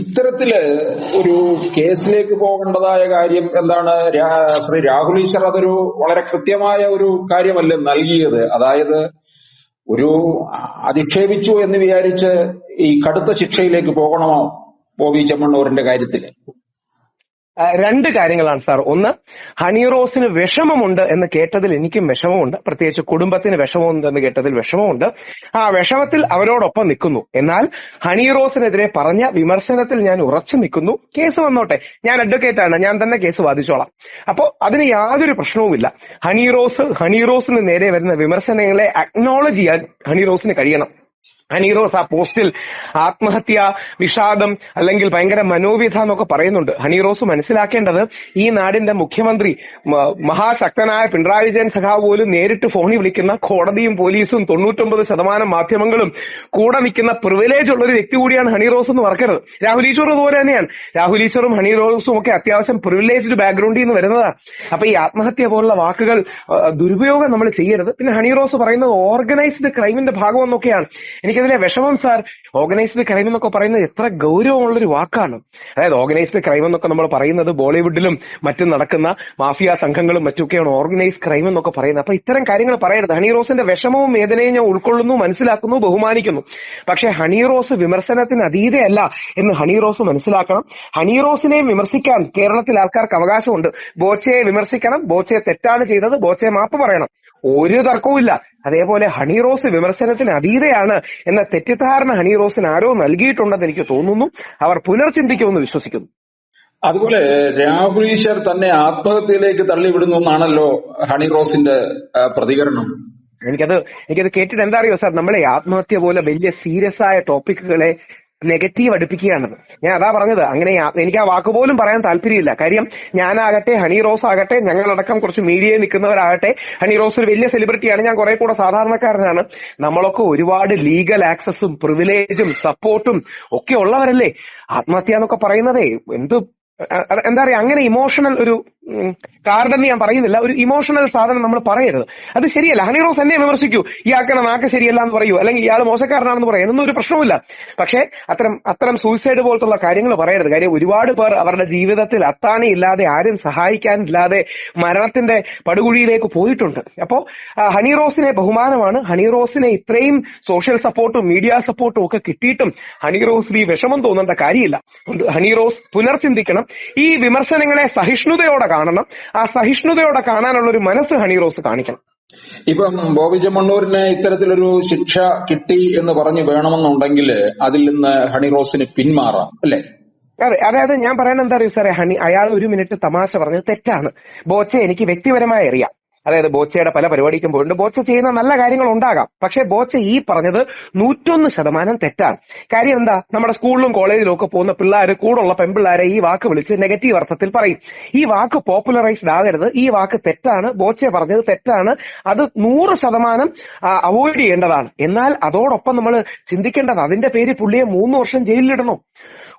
ഇത്തരത്തിൽ ഒരു കേസിലേക്ക് പോകേണ്ടതായ കാര്യം എന്താണ്? ശ്രീ രാഹുൽ ഈശ്വർ അതൊരു വളരെ കൃത്യമായ ഒരു കാര്യമല്ല നൽകിയത്? അതായത് ഒരു അധിക്ഷേപിച്ചു എന്ന് വിചാരിച്ച് ഈ കടുത്ത ശിക്ഷയിലേക്ക് പോകണമോ? ബോബി ചെമ്മണ്ണൂരിന്റെ കാര്യത്തിൽ. രണ്ട് കാര്യങ്ങളാണ് സാർ. ഒന്ന് ഹണി റോസിന് വിഷമമുണ്ട് എന്ന് കേട്ടതിൽ എനിക്കും വിഷമമുണ്ട്. പ്രത്യേകിച്ച് കുടുംബത്തിന് വിഷമമുണ്ട് എന്ന് കേട്ടതിൽ വിഷമമുണ്ട്. ആ വിഷമത്തിൽ അവരോടൊപ്പം നിൽക്കുന്നു. എന്നാൽ ഹണി റോസിനെതിരെ പറഞ്ഞ വിമർശനത്തിൽ ഞാൻ ഉറച്ചു നിൽക്കുന്നു. കേസ് വന്നോട്ടെ. ഞാൻ അഡ്വക്കേറ്റ് ആണ്. ഞാൻ തന്നെ കേസ് വാദിച്ചോളാം. അപ്പോ അതിന് യാതൊരു പ്രശ്നവുമില്ല. ഹണി റോസ് ഹണി റോസിന് നേരെ വരുന്ന വിമർശനങ്ങളെ അക്നോളജ് ചെയ്യാൻ ഹണി റോസിന് കഴിയണം. ഹണീറോസ് ആ പോസ്റ്റിൽ ആത്മഹത്യ വിഷാദം അല്ലെങ്കിൽ ഭയങ്കര മനോവ്യഥ എന്നൊക്കെ പറയുന്നുണ്ട്. ഹണീറോസ് മനസ്സിലാക്കേണ്ടത് ഈ നാടിന്റെ മുഖ്യമന്ത്രി മഹാശക്തനായ പിണറായി വിജയൻ സഖാവ് പോലും നേരിട്ട് ഫോണിൽ വിളിക്കുന്ന കോടതിയും പോലീസും തൊണ്ണൂറ്റൊമ്പത് ശതമാനം മാധ്യമങ്ങളും കൂടെ നിൽക്കുന്ന പ്രിവിലേജ് ഉള്ള ഒരു വ്യക്തി കൂടിയാണ് ഹണീറോസ് എന്ന് മറക്കരുത്. രാഹുൽ ഈശ്വർ അതുപോലെ തന്നെയാണ്. രാഹുൽ ഈശ്വറും ഹണീറോസും ഒക്കെ അത്യാവശ്യം പ്രിവിലേജ്ഡ് ബാക്ക്ഗ്രൗണ്ടിൽ നിന്ന് വരുന്നതാണ് അപ്പൊ ഈ ആത്മഹത്യ പോലുള്ള വാക്കുകൾ ദുരുപയോഗം നമ്മൾ ചെയ്യരുത്. പിന്നെ ഹണീറോസ് പറയുന്നത് ഓർഗനൈസ്ഡ് ക്രൈമിന്റെ ഭാഗം എന്നൊക്കെയാണ്. എനിക്കതിലെ വിഷമം സാർ. ഓർഗനൈസ്ഡ് ക്രൈം എന്നൊക്കെ പറയുന്നത് എത്ര ഗൗരവമുള്ള ഒരു വാക്കാണ്. അതായത് ഓർഗനൈസ്ഡ് ക്രൈം എന്നൊക്കെ നമ്മൾ പറയുന്നത് ബോളിവുഡിലും മറ്റും നടക്കുന്ന മാഫിയ സംഘങ്ങളും മറ്റൊക്കെയാണ് ഓർഗനൈസ്ഡ് ക്രൈം എന്നൊക്കെ പറയുന്നത്. അപ്പൊ ഇത്തരം കാര്യങ്ങൾ പറയരുത്. ഹണി റോസിന്റെ വിഷമവും വേദനയും ഞാൻ ഉൾക്കൊള്ളുന്നു മനസ്സിലാക്കുന്നു ബഹുമാനിക്കുന്നു. പക്ഷേ ഹണി റോസ് വിമർശനത്തിന് അതീതയല്ല എന്ന് ഹണി റോസ് മനസ്സിലാക്കണം. ഹണി റോസിനെ വിമർശിക്കാൻ കേരളത്തിൽ ആൾക്കാർക്ക് അവകാശമുണ്ട്. ബോച്ചയെ വിമർശിക്കണം. ബോച്ചയെ തെറ്റാണ് ചെയ്തത്. ബോച്ചയെ മാപ്പ് പറയണം. ഒരു തർക്കവുമില്ല. അതേപോലെ ഹണി റോസ് വിമർശനത്തിന് അതീതയാണ് എന്ന തെറ്റിദ്ധാരണ ഹണി റോസിന് ആരോ നൽകിയിട്ടുണ്ടെന്ന് എനിക്ക് തോന്നുന്നു. അവർ പുനർചിന്തിക്കുമെന്ന് വിശ്വസിക്കുന്നു. അതുപോലെ രാഹുൽ ഈശ്വർ തന്നെ ആത്മഹത്യയിലേക്ക് തള്ളിവിടുന്നു എന്നാണല്ലോ ഹണി റോസിന്റെ പ്രതികരണം. എനിക്കത് എനിക്കത് കേട്ടിട്ട് എന്താ അറിയോ സാർ? നമ്മളെ ആത്മഹത്യ പോലെ വലിയ സീരിയസ് ആയ ടോപ്പിക്കുകളെ നെഗറ്റീവ് അടുപ്പിക്കുകയാണത്. ഞാൻ അതാ പറഞ്ഞത്. അങ്ങനെ എനിക്ക് ആ വാക്ക് പോലും പറയാൻ താല്പര്യമില്ല. കാര്യം ഞാനാകട്ടെ ഹണി റോസ് ആകട്ടെ ഞങ്ങളടക്കം കുറച്ച് മീഡിയയിൽ നിൽക്കുന്നവരാകട്ടെ ഹണി റോസ് ഒരു വലിയ സെലിബ്രിറ്റിയാണ് ഞാൻ കുറെ കൂടെ സാധാരണക്കാരനാണ്. നമ്മളൊക്കെ ഒരുപാട് ലീഗൽ ആക്സസും പ്രിവിലേജും സപ്പോർട്ടും ഒക്കെ ഉള്ളവരല്ലേ? ആത്മഹത്യ എന്നൊക്കെ പറയുന്നതേ എന്ത് എന്താ പറയാ അങ്ങനെ ഇമോഷണൽ ഒരു കാർഡെന്ന് ഞാൻ പറയുന്നില്ല. ഒരു ഇമോഷണൽ സാധനം നമ്മൾ പറയരുത്. അത് ശരിയല്ല. ഹണി റോസ് എന്നെ വിമർശിക്കൂ. ഇയാൾക്കണ നാക്ക് ശരിയല്ല എന്ന് പറയൂ. അല്ലെങ്കിൽ ഇയാൾ മോശക്കാരനാണെന്ന് പറയും. എന്നൊന്നും ഒരു പ്രശ്നവുമില്ല. പക്ഷേ അത്തരം അത്തരം സൂയിസൈഡ് പോലത്തുള്ള കാര്യങ്ങൾ പറയരുത്. കാര്യം ഒരുപാട് പേർ അവരുടെ ജീവിതത്തിൽ അത്താണി ഇല്ലാതെ ആരും സഹായിക്കാനില്ലാതെ മരണത്തിന്റെ പടുകുഴിയിലേക്ക് പോയിട്ടുണ്ട്. അപ്പോ ഹണി റോസിനെ ബഹുമാനമാണ്. ഹണി റോസിനെ ഇത്രയും സോഷ്യൽ സപ്പോർട്ടും മീഡിയ സപ്പോർട്ടും ഒക്കെ കിട്ടിയിട്ടും ഹണി റോസിന് ഈ വിഷമം തോന്നേണ്ട കാര്യമില്ല. ഹണി റോസ് പുനർചിന്തിക്കണം. ഈ വിമർശനങ്ങളെ സഹിഷ്ണുതയോടെ കാണണം. ആ സഹിഷ്ണുതയോടെ കാണാനുള്ള ഒരു മനസ്സ് ഹണി റോസ് കാണിക്കണം. ഇപ്പം ബോബി ചെമ്മണ്ണൂരിന് ഇത്തരത്തിലൊരു ശിക്ഷ കിട്ടി എന്ന് പറഞ്ഞ് വേണമെന്നുണ്ടെങ്കിൽ അതിൽ നിന്ന് ഹണി റോസിന് പിന്മാറാം അല്ലെ? അതെ അതായത് ഞാൻ പറയണ എന്താ അറിയോ സാറേ? ഹണി അയാൾ ഒരു മിനിറ്റ് തമാശ പറഞ്ഞത് തെറ്റാണ്. ബോച്ച എനിക്ക് വ്യക്തിപരമായി അറിയാം. അതായത് ബോച്ചയുടെ പല പരിപാടിക്കും പോയിട്ടുണ്ട്. ബോച്ച ചെയ്യുന്ന നല്ല കാര്യങ്ങൾ ഉണ്ടാകാം. പക്ഷെ ബോച്ച ഈ പറഞ്ഞത് നൂറ്റൊന്ന് ശതമാനം തെറ്റാണ്. കാര്യം എന്താ? നമ്മുടെ സ്കൂളിലും കോളേജിലും ഒക്കെ പോകുന്ന പിള്ളേർ കൂടുള്ള പെൺപിള്ളേരെ ഈ വാക്ക് വിളിച്ച് നെഗറ്റീവ് അർത്ഥത്തിൽ പറയും. ഈ വാക്ക് പോപ്പുലറൈസ്ഡ് ആകരുത്. ഈ വാക്ക് തെറ്റാണ്. ബോച്ച പറഞ്ഞത് തെറ്റാണ്. അത് നൂറ് ശതമാനം അവോയ്ഡ് ചെയ്യേണ്ടതാണ്. എന്നാൽ അതോടൊപ്പം നമ്മൾ ചിന്തിക്കേണ്ടത് അതിന്റെ പേര് പുള്ളിയെ മൂന്ന് വർഷം ജയിലിലിടണോ?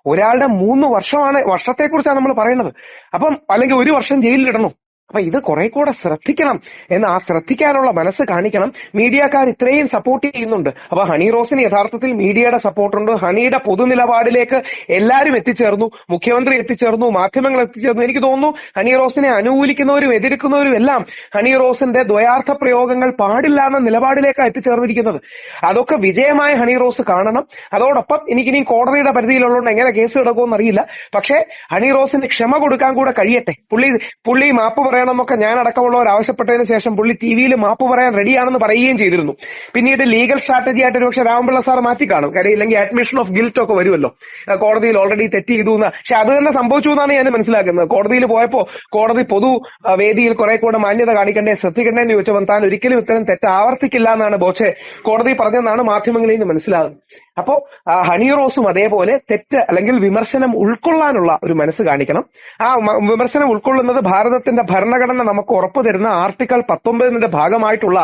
ഒരാളുടെ മൂന്ന് വർഷമാണ് വർഷത്തെക്കുറിച്ചാണ് നമ്മൾ പറയുന്നത്. അപ്പം അല്ലെങ്കിൽ ഒരു വർഷം ജയിലിലിടണോ? അപ്പൊ ഇത് കുറെ കൂടെ ശ്രദ്ധിക്കണം എന്ന് ആ ശ്രദ്ധിക്കാനുള്ള മനസ്സ് കാണിക്കണം. മീഡിയക്കാർ ഇത്രയും സപ്പോർട്ട് ചെയ്യുന്നുണ്ട്. അപ്പൊ ഹണി റോസിന് യഥാർത്ഥത്തിൽ മീഡിയയുടെ സപ്പോർട്ടുണ്ട് ഹണിയുടെ പൊതുനിലപാടിലേക്ക് എല്ലാവരും എത്തിച്ചേർന്നു. മുഖ്യമന്ത്രി എത്തിച്ചേർന്നു. മാധ്യമങ്ങൾ എത്തിച്ചേർന്നു. എനിക്ക് തോന്നുന്നു ഹണി റോസിനെ അനുകൂലിക്കുന്നവരും എതിർക്കുന്നവരും എല്ലാം ഹണി റോസിന്റെ ദ്വയാർത്ഥ പ്രയോഗങ്ങൾ പാടില്ല എന്ന നിലപാടിലേക്കാണ് എത്തിച്ചേർന്നിരിക്കുന്നത്. അതൊക്കെ വിജയമായ ഹണി റോസ് കാണണം. അതോടൊപ്പം എനിക്കിനി കോടതിയുടെ പരിധിയിലുള്ളതുകൊണ്ട് എങ്ങനെ കേസ് കിടക്കുമെന്ന് അറിയില്ല. പക്ഷേ ഹണി റോസിന് ക്ഷമ കൊടുക്കാൻ കൂടെ കഴിയട്ടെ. പുള്ളി പുള്ളി മാപ്പ് പറയണമെന്നൊക്കെ ഞാൻ അടക്കമുള്ളവർ ആവശ്യപ്പെട്ടതിന് ശേഷം പുള്ളി ടി വിയിൽ മാപ്പ് പറയാൻ റെഡിയാണെന്ന് പറയുകയും ചെയ്തിരുന്നു. പിന്നീട് ലീഗൽ സ്ട്രാറ്റജി ആയിട്ട് ഒരുപക്ഷെ രാമപിള്ള സാർ മാറ്റി കാണും കാര്യം ഇല്ലെങ്കിൽ അഡ്മിഷൻ ഓഫ് ഗിൽറ്റ് ഒക്കെ വരുമല്ലോ. കോടതിയിൽ ഓൾറെഡി തെറ്റ് ചെയ്തു എന്ന്. പക്ഷെ അത് തന്നെ സംഭവിച്ചു എന്നാണ് ഞാൻ മനസ്സിലാക്കുന്നത്. കോടതിയിൽ പോയപ്പോ കോടതി പൊതു വേദിയിൽ കുറെ കൂടെ മാന്യത കാണിക്കണ്ടേ ശ്രദ്ധിക്കണ്ടേ എന്ന് ചോദിച്ചപ്പോൾ താൻ ഒരിക്കലും ഇത്തരം തെറ്റ് ആവർത്തിക്കില്ല എന്നാണ് ബോച്ചെ കോടതി പറഞ്ഞതെന്നാണ് മാധ്യമങ്ങളിൽ നിന്ന് മനസ്സിലാകുന്നത്. അപ്പോ ഹണി റോസും അതേപോലെ തെറ്റ് അല്ലെങ്കിൽ വിമർശനം ഉൾക്കൊള്ളാനുള്ള ഒരു മനസ്സ് കാണിക്കണം. ആ വിമർശനം ഉൾക്കൊള്ളുന്നത് ഭാരതത്തിന്റെ ഭരണഘടന നമുക്ക് ഉറപ്പു തരുന്ന ആർട്ടിക്കൽ പത്തൊമ്പതിന്റെ ഭാഗമായിട്ടുള്ള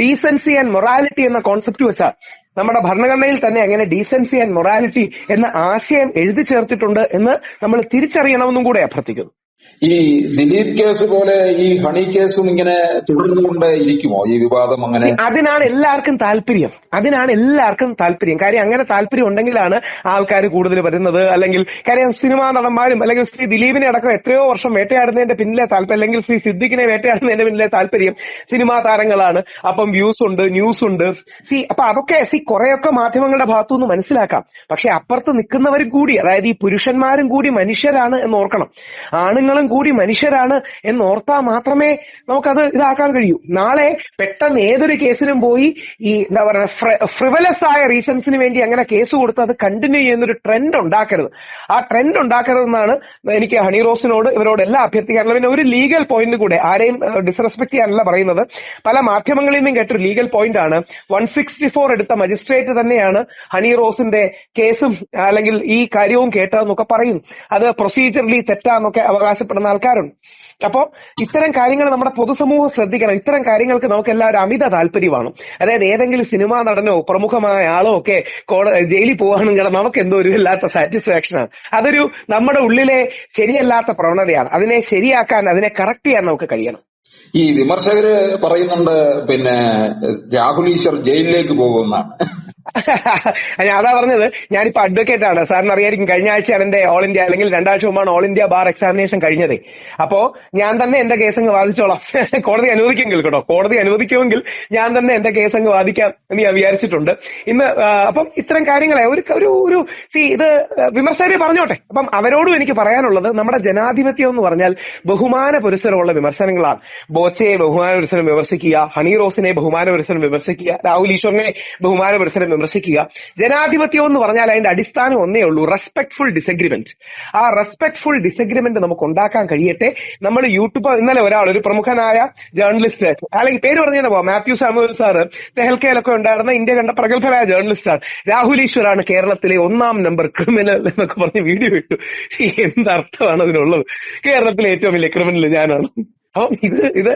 ഡീസൻസി ആൻഡ് മൊറാലിറ്റി എന്ന കോൺസെപ്റ്റ് വെച്ചാൽ നമ്മുടെ ഭരണഘടനയിൽ തന്നെ അങ്ങനെ ഡീസൻസി ആൻഡ് മൊറാലിറ്റി എന്ന ആശയം എഴുതി ചേർത്തിട്ടുണ്ട് എന്ന് നമ്മൾ തിരിച്ചറിയണമെന്നും കൂടെ അഭ്യർത്ഥിക്കുന്നു. ഈ ദിലീപ് കേസ് പോലെ ഈ ഹണി കേസും ഇങ്ങനെ തുടർന്നുകൊണ്ട് ഇരിക്കുമോ? ഈ വിവാദം അങ്ങനെ അതിനാണ് എല്ലാവർക്കും താല്പര്യം. അതിനാണ് എല്ലാവർക്കും താല്പര്യം. കാര്യം അങ്ങനെ താല്പര്യം ഉണ്ടെങ്കിലാണ് ആൾക്കാർ കൂടുതൽ വരുന്നത്. അല്ലെങ്കിൽ കാര്യം സിനിമാ നടന്മാരും അല്ലെങ്കിൽ ശ്രീ ദിലീപിനെ അടക്കം എത്രയോ വർഷം വേട്ടയാടുന്നതിന്റെ പിന്നിലെ താല്പര്യം. അല്ലെങ്കിൽ ശ്രീ സിദ്ദിഖിനെ വേട്ടയാടുന്നതിന്റെ പിന്നിലെ താല്പര്യം സിനിമാ താരങ്ങളാണ്. അപ്പം വ്യൂസ് ഉണ്ട് ന്യൂസ് ഉണ്ട്. സി അപ്പൊ അതൊക്കെ സി കുറെയൊക്കെ മാധ്യമങ്ങളുടെ ഭാഗത്തുനിന്ന് മനസ്സിലാക്കാം. പക്ഷെ അപ്പുറത്ത് നിൽക്കുന്നവരും കൂടി അതായത് ഈ പുരുഷന്മാരും കൂടി മനുഷ്യരാണ് എന്ന് ഓർക്കണം. ആണുങ്ങളും കൂടി മനുഷ്യരാണ് എന്ന് ഓർത്താൽ മാത്രമേ നമുക്കത് ഇതാക്കാൻ കഴിയൂ. നാളെ പെട്ടെന്ന് ഏതൊരു കേസിനും പോയി ഈ എന്താ പറയുക ഫ്രിവലസ് ആയ റീസൺസിന് വേണ്ടി അങ്ങനെ കേസ് കൊടുത്ത് അത് കണ്ടിന്യൂ ചെയ്യുന്നൊരു ട്രെൻഡ് ഉണ്ടാക്കരുത്. ആ ട്രെൻഡ് ഉണ്ടാക്കരുതെന്നാണ് എനിക്ക് ഹണി റോസിനോട് ഇവരോട് എല്ലാം അഭ്യർത്ഥിക്കാറുള്ളത്. പിന്നെ ഒരു ലീഗൽ പോയിന്റ് കൂടെ ആരെയും ഡിസ്റെസ്പെക്ട് ചെയ്യാനല്ല പറയുന്നത്. പല മാധ്യമങ്ങളിൽ നിന്നും കേട്ടൊരു ലീഗൽ പോയിന്റ് ആണ്. വൺ സിക്സ്റ്റി ഫോർ എടുത്ത മജിസ്ട്രേറ്റ് തന്നെയാണ് ഹണി റോസിന്റെ കേസും അല്ലെങ്കിൽ ഈ കാര്യവും കേട്ടതെന്നൊക്കെ പറയുന്നു. അത് പ്രൊസീജിയറലി തെറ്റാന്നൊക്കെ അവകാശപ്പെടുന്ന ആൾക്കാരുണ്ട്. അപ്പോ ഇത്തരം കാര്യങ്ങൾ നമ്മുടെ പൊതുസമൂഹം ശ്രദ്ധിക്കണം. ഇത്തരം കാര്യങ്ങൾക്ക് നമുക്ക് എല്ലാവരും അമിത താല്പര്യമാണ്. അതായത് ഏതെങ്കിലും സിനിമാ നടനോ പ്രമുഖമായ ആളോ ഒക്കെ ജയിലിൽ പോവുകയാണെങ്കിൽ നമുക്ക് എന്തോ ഒരു ഇല്ലാത്ത സാറ്റിസ്ഫാക്ഷനാണ് അതൊരു നമ്മുടെ ഉള്ളിലെ ശരിയല്ലാത്ത പ്രവണതയാണ്. അതിനെ ശരിയാക്കാൻ അതിനെ കറക്റ്റ് ചെയ്യാൻ നമുക്ക് കഴിയണം. ഈ വിമർശകര് പറയുന്നുണ്ട് പിന്നെ രാഹുൽ ഈശ്വർ ജയിലിലേക്ക് പോകുമെന്നാണ്. ഞാൻ അതാ പറഞ്ഞത് ഞാനിപ്പോ അഡ്വക്കേറ്റ് ആണ്. സാറിന് അറിയായിരിക്കും കഴിഞ്ഞ ആഴ്ചയാണ് എന്റെ ഓൾ ഇന്ത്യ അല്ലെങ്കിൽ രണ്ടാഴ്ച മുമ്പാണ് ഓൾ ഇന്ത്യ ബാർ എക്സാമിനേഷൻ കഴിഞ്ഞത്. അപ്പോ ഞാൻ തന്നെ എന്റെ കേസ് അങ്ങ് വാദിച്ചോളാം. കോടതി അനുവദിക്കുമെങ്കിൽ കേട്ടോ. കോടതി അനുവദിക്കുമെങ്കിൽ ഞാൻ തന്നെ എന്റെ കേസ് അങ്ങ് വാദിക്കാം എന്ന് ഞാൻ വിചാരിച്ചിട്ടുണ്ട്. ഇന്ന് അപ്പം ഇത്തരം കാര്യങ്ങളെ ഒരു ഒരു ഒരു സി ഇത് വിമർശകരെ പറഞ്ഞോട്ടെ. അപ്പം അവരോടും എനിക്ക് പറയാനുള്ളത് നമ്മുടെ ജനാധിപത്യം എന്ന് പറഞ്ഞാൽ ബഹുമാന പുരസ്സരമുള്ള വിമർശനങ്ങളാണ്. ബോച്ചയെ ബഹുമാന പുരസ്സരം വിമർശിക്കുക ഹണി റോസിനെ ബഹുമാന പുരസ്സരം വിമർശിക്കുക രാഹുൽ ഈശ്വറിനെ ബഹുമാന പുരസ്സരം വിമർശിക്കുക. ജനാധിപത്യം എന്ന് പറഞ്ഞാൽ അതിന്റെ അടിസ്ഥാനം ഒന്നേ ഉള്ളൂ റെസ്പെക്ട്ഫുൾ ഡിസഗ്രിമെന്റ് ആ റെസ്പെക്ട്ഫുൾ ഡിസഗ്രിമെന്റ് നമുക്ക് ഉണ്ടാക്കാൻ കഴിയട്ടെ. നമ്മൾ യൂട്യൂബ് ഇന്നലെ ഒരാൾ ഒരു പ്രമുഖനായ ജേർണലിസ്റ്റ് അല്ലെങ്കിൽ പേര് പറഞ്ഞു പോവാം മാത്യു സാമുവൽ സാറ് തെഹൽക്കയിലൊക്കെ ഉണ്ടായിരുന്ന ഇന്ത്യ കണ്ട പ്രഗത്ഭനായ ജേർണലിസ്റ്റാണ് രാഹുൽ ഈശ്വരാണ് കേരളത്തിലെ ഒന്നാം നമ്പർ ക്രിമിനൽ എന്നൊക്കെ പറഞ്ഞ് വീഡിയോ ഇട്ടു. എന്തർത്ഥമാണ് അതിനുള്ളത്? കേരളത്തിലെ ഏറ്റവും വലിയ ക്രിമിനൽ ഞാനാണ്. അപ്പം ഇത് ഇത്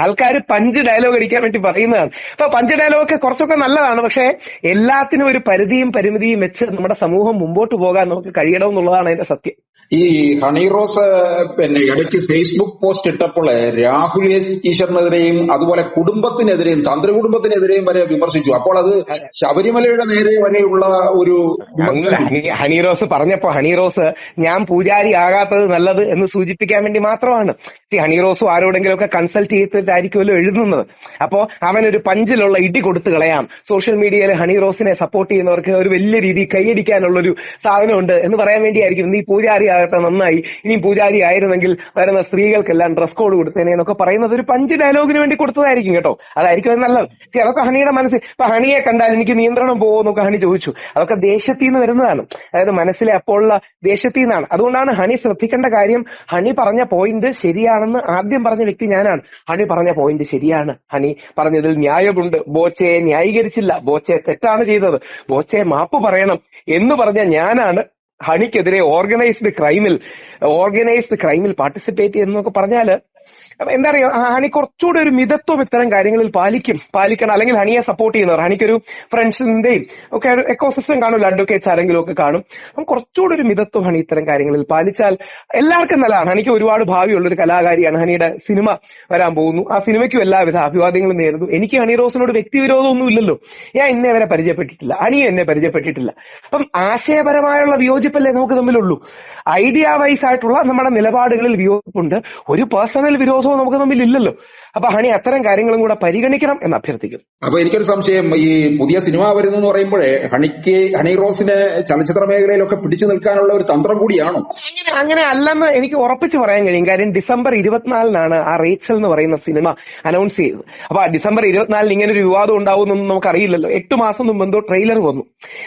ആൾക്കാർ പഞ്ച് ഡയലോഗ് അടിക്കാൻ വേണ്ടി പറയുന്നതാണ്. അപ്പൊ പഞ്ച് ഡയലോഗ് ഒക്കെ കുറച്ചൊക്കെ നല്ലതാണ് പക്ഷെ എല്ലാത്തിനും ഒരു പരിധിയും പരിമിതിയും വെച്ച് നമ്മുടെ സമൂഹം മുമ്പോട്ട് പോകാൻ നമുക്ക് കഴിയണം എന്നുള്ളതാണ് അതിന്റെ സത്യം. ഈ ഹണി റോസ് പിന്നെ ഇടയ്ക്ക് ഫേസ്ബുക്ക് പോസ്റ്റ് ഇട്ടപ്പോൾ രാഹുൽ ഈശ്വറിനെതിരെയും അതുപോലെ കുടുംബത്തിനെതിരെയും തന്ത്രി കുടുംബത്തിനെതിരെയും വരെ വിമർശിച്ചു. അപ്പോൾ അത് ശബരിമലയുടെ നേരെ വരെയുള്ള ഒരു ഹണി റോസ് പറഞ്ഞപ്പോ ഹണി റോസ് ഞാൻ പൂജാരി ആകാത്തത് നല്ലത് എന്ന് സൂചിപ്പിക്കാൻ വേണ്ടി മാത്രമാണ്. ഈ ഹണി റോസും ആരോടെങ്കിലും ഒക്കെ കൺസൾട്ട് ചെയ്തിട്ടായിരിക്കുമല്ലോ എഴുതുന്നത്. അപ്പോ അവനൊരു പഞ്ചിലുള്ള ഇടി കൊടുത്തു കളയാം. സോഷ്യൽ മീഡിയയിൽ ഹണി റോസിനെ സപ്പോർട്ട് ചെയ്യുന്നവർക്ക് ഒരു വലിയ രീതിയിൽ കൈയടിക്കാനുള്ള ഒരു സാധനമുണ്ട് എന്ന് പറയാൻ വേണ്ടിയായിരിക്കും. നീ പൂജാരി ആകട്ടെ നന്നായി. ഇനി പൂജാരി ആയിരുന്നെങ്കിൽ വരുന്ന സ്ത്രീകൾക്കെല്ലാം ഡ്രസ് കോഡ് കൊടുത്തേനെ എന്നൊക്കെ പറയുന്നത് ഒരു പഞ്ച് ഡയലോഗിന് വേണ്ടി കൊടുത്തതായിരിക്കും കേട്ടോ. അതായിരിക്കും അത് നല്ലത്. അതൊക്കെ ഹണിയുടെ മനസ്സിൽ ഇപ്പൊ ഹണിയെ കണ്ടാൽ എനിക്ക് നിയന്ത്രണം പോകുമെന്നൊക്കെ ഹണി ചോദിച്ചു. അതൊക്കെ ദേശത്തിൽ നിന്ന് വരുന്നതാണ്. അതായത് മനസ്സിലെ അപ്പോഴുള്ള ദേശത്തിൽ നിന്നാണ്. അതുകൊണ്ടാണ് ഹണി ശ്രദ്ധിക്കേണ്ട കാര്യം ഹണി പറഞ്ഞ പോയിന്റ് ശരിയാണെന്ന് ആദ്യം പറഞ്ഞ വ്യക്തി ഞാനാണ്. ഹണി പറഞ്ഞ പോയിന്റ് ശരിയാണ്. ഹണി പറഞ്ഞതിൽ ന്യായമുണ്ട്. ബോച്ചയെ ന്യായീകരിച്ചില്ല. ബോച്ചയെ തെറ്റാണ് ചെയ്തത്. ബോച്ചയെ മാപ്പ് പറയണം എന്ന് പറഞ്ഞ ഞാനാണ് ഹണിക്കെതിരെ ഓർഗനൈസ്ഡ് ക്രൈമിൽ ഓർഗനൈസ്ഡ് ക്രൈമിൽ പാർട്ടിസിപ്പേറ്റ് ചെയ്യുന്നൊക്കെ പറഞ്ഞാൽ എന്താ പറയുക ഹണി കുറച്ചുകൂടെ ഒരു മിതത്വം ഇത്തരം കാര്യങ്ങളിൽ പാലിക്കും പാലിക്കണം അല്ലെങ്കിൽ ഹണിയെ സപ്പോർട്ട് ചെയ്യുന്നവർ ഹണിക്കൊരു ഫ്രണ്ട്സിന്റെയും ഒക്കെ എക്കോസിസ്റ്റം കാണുമല്ലോ അഡ്വക്കേറ്റ്സ് ആരെങ്കിലും ഒക്കെ കാണും. അപ്പം കുറച്ചുകൂടെ ഒരു മിതത്വം ഹണി ഇത്തരം കാര്യങ്ങളിൽ പാലിച്ചാൽ എല്ലാവർക്കും നല്ലതാണ്. ഹണിക്ക് ഒരുപാട് ഭാവിയുള്ള ഒരു കലാകാരിയാണ് ഹണിയുടെ സിനിമ വരാൻ പോകുന്നു. ആ സിനിമയ്ക്കും എല്ലാവിധ അഭിവാദ്യങ്ങളും നേരുന്നു. എനിക്ക് ഹണി റോസിനോട് വ്യക്തിവിരോധമൊന്നും ഇല്ലല്ലോ ഞാൻ എന്നെ വരെ പരിചയപ്പെട്ടിട്ടില്ല. ഹണിയെ എന്നെ പരിചയപ്പെട്ടിട്ടില്ല. അപ്പം ആശയപരമായുള്ള വിയോജിപ്പല്ലേ നമുക്ക് തമ്മിലുള്ളൂ. ഐഡിയ വൈസ് ആയിട്ടുള്ള നമ്മുടെ നിലപാടുകളിൽ വിയോജിപ്പുണ്ട്. ഒരു പേഴ്സണൽ വിരോധവും നമുക്ക് തമ്മിൽ ഇല്ലല്ലോ അപ്പൊ ഹണി അത്തരം കാര്യങ്ങളും കൂടെ പരിഗണിക്കണം എന്ന് അഭ്യർത്ഥിക്കുന്നു. അപ്പൊ എനിക്കൊരു സംശയം. ഈ പുതിയ സിനിമ വരുന്നു എന്ന് പറയുമ്പോഴേ ഹണിക്ക് ഹണി റോസിനെ ചലച്ചിത്ര മേഖലയിലൊക്കെ പിടിച്ചു നിൽക്കാനുള്ള ഒരു തന്ത്രം കൂടിയാണോ? അങ്ങനെ അല്ലെന്ന് എനിക്ക് ഉറപ്പിച്ച് പറയാൻ കഴിയും. കാര്യം ഡിസംബർ ഇരുപത്തിനാലിനാണ് ആ റേച്ചൽ എന്ന് പറയുന്ന സിനിമ അനൗൺസ് ചെയ്തത്. അപ്പൊ ആ ഡിസംബർ ഇരുപത്തിനാലിന് ഇങ്ങനെ ഒരു വിവാദം ഉണ്ടാവുമെന്നൊന്നും നമുക്ക് അറിയില്ലല്ലോ എട്ട് മാസം മുമ്പ് എന്തോ ട്രെയിലർ വന്നു.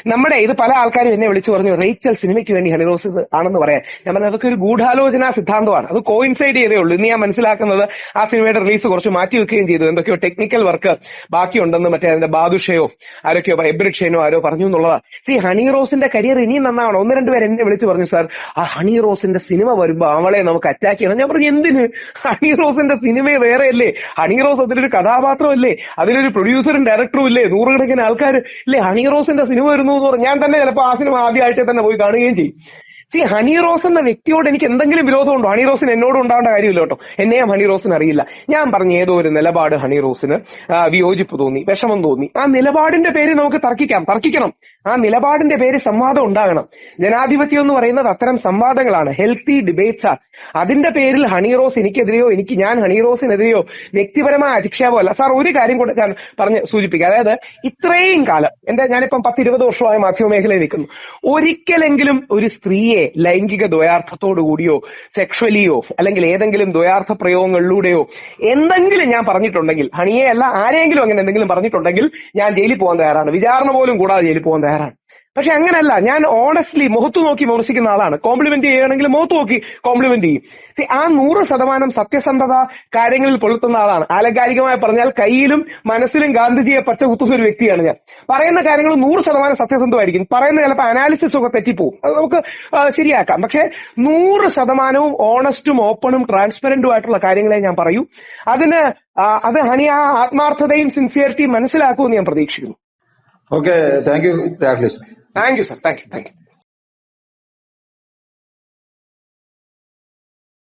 നമ്മുടെ ഇത് പല ആൾക്കാരും എന്നെ വിളിച്ചു പറഞ്ഞു റേച്ചൽ സിനിമയ്ക്ക് വേണ്ടി ഹണിറോസ് ആണെന്ന് പറയാൻ. ഞാൻ പറഞ്ഞു അതൊക്കെ ഒരു ഗൂഢാലോചന സിദ്ധാന്തമാണ്. അത് കോയിൻസൈഡ് ചെയ്തേ ഉള്ളൂ. ഇന്ന് ഞാൻ മനസ്സിലാക്കുന്നത് ആ സിനിമയുടെ റിലീസ് കുറച്ച് മാറ്റി വെക്കുകയും ചെയ്തു. എന്തൊക്കെയോ ടെക്നിക്കൽ വർക്ക് ബാക്കിയുണ്ടെന്ന് മറ്റേ അതിന്റെ ബാദുഷയോ ആരൊക്കെയോ എബ്രിഡ് ഷെയ്നോ ആരോ പറഞ്ഞു എന്നുള്ളതാണ് സി ഹണി റോസിന്റെ കരിയർ ഇനിയും നന്നാവണം. ഒന്ന് രണ്ടുപേർ എന്നെ വിളിച്ചു പറഞ്ഞു സാർ ആ ഹണി റോസിന്റെ സിനിമ വരുമ്പോ അവളെ നമുക്ക് അറ്റാക്ക് ചെയ്യണം. ഞാൻ പറഞ്ഞു എന്തിന്? ഹണി റോസിന്റെ സിനിമ വേറെയല്ലേ? ഹണി റോസ് അതിലൊരു കഥാപാത്രമല്ലേ? അതിലൊരു പ്രൊഡ്യൂസറും ഡയറക്ടറും ഇല്ലേ? നൂറുകണക്കിന് ആൾക്കാർ ഇല്ലേ ഹണി റോസിന്റെ സിനിമ വരുന്നു എന്ന് പറഞ്ഞു. ഞാൻ തന്നെ ചിലപ്പോൾ ആ സിനിമ ആദ്യ ആഴ്ച തന്നെ പോയി കാണുകയും ചെയ്യും. സി ഹണി റോസ് എന്ന വ്യക്തിയോട് എനിക്ക് എന്തെങ്കിലും വിരോധമുണ്ടോ? ഹണി റോസിന് എന്നോട് ഉണ്ടാവേണ്ട കാര്യമില്ല കേട്ടോ. എന്നെയും ഹണി റോസിന് അറിയില്ല. ഞാൻ പറഞ്ഞ ഏതോ ഒരു നിലപാട് ഹണി റോസിന് വിയോജിപ്പ് തോന്നി വിഷമം തോന്നി. ആ നിലപാടിന്റെ പേര് നമുക്ക് തർക്കിക്കാം. തർക്കിക്കണം. ആ നിലപാടിന്റെ പേര് സംവാദം ഉണ്ടാകണം. ജനാധിപത്യം എന്ന് പറയുന്നത് അത്തരം സംവാദങ്ങളാണ്. ഹെൽത്തി ഡിബേറ്റ്സ് ആണ് അതിന്റെ പേരിൽ ഹണി റോസ് എനിക്കെതിരെയോ എനിക്ക് ഞാൻ ഹണി റോസിനെതിരെയോ വ്യക്തിപരമായ അധിക്ഷേപമല്ല. സാർ ഒരു കാര്യം കൂടെ ഞാൻ പറഞ്ഞ് സൂചിപ്പിക്കാം. അതായത് ഇത്രയും കാലം എന്റെ ഞാനിപ്പം പത്ത് ഇരുപത് വർഷമായി മാധ്യമ മേഖലയിൽ നിൽക്കുന്നു. ഒരിക്കലെങ്കിലും ഒരു സ്ത്രീയെ ലൈംഗിക ദ്വയാർത്ഥത്തോടു കൂടിയോ സെക്ഷലിയോ അല്ലെങ്കിൽ ഏതെങ്കിലും ദ്വയാർത്ഥ പ്രയോഗങ്ങളിലൂടെയോ എന്തെങ്കിലും ഞാൻ പറഞ്ഞിട്ടുണ്ടെങ്കിൽ ഹണിയെ അല്ല ആരെങ്കിലും അങ്ങനെ എന്തെങ്കിലും പറഞ്ഞിട്ടുണ്ടെങ്കിൽ ഞാൻ ജയിലിൽ പോകാൻ തയ്യാറാണ്. വിചാരണ പോലും കൂടാതെ ജയിലിൽ പോകാൻ തയ്യാറാണ്. പക്ഷെ അങ്ങനല്ല ഞാൻ ഓണസ്റ്റ്ലി മുഖത്ത് നോക്കി വിമർശിക്കുന്ന ആളാണ്. കോംപ്ലിമെന്റ് ചെയ്യുകയാണെങ്കിൽ മുഖത്ത് നോക്കി കോംപ്ലിമെന്റ് ചെയ്യും. ആ നൂറ് ശതമാനം സത്യസന്ധത കാര്യങ്ങളിൽ പുലർത്തുന്ന ആളാണ്. ആലങ്കാരികമായി പറഞ്ഞാൽ കയ്യിലും മനസ്സിലും ഗാന്ധിജിയെ പച്ച കുത്തുന്ന ഒരു വ്യക്തിയാണ് ഞാൻ. പറയുന്ന കാര്യങ്ങൾ നൂറ് ശതമാനം സത്യസന്ധമായിരിക്കും. പറയുന്ന ചിലപ്പോൾ അനാലിസിസ് ഒക്കെ തെറ്റിപ്പോവും. അത് നമുക്ക് ശരിയാക്കാം. പക്ഷെ നൂറ് ശതമാനവും ഓണസ്റ്റും ഓപ്പണും ട്രാൻസ്പെറന്റും ആയിട്ടുള്ള കാര്യങ്ങളെ ഞാൻ പറയൂ. അതിന് അത് ഹനി ആ ആത്മാർത്ഥതയും സിൻസിയറിറ്റിയും മനസ്സിലാക്കുമെന്ന് ഞാൻ പ്രതീക്ഷിക്കുന്നു. Okay, thank you, Rajesh. Thank you, sir. Thank you. Thank you.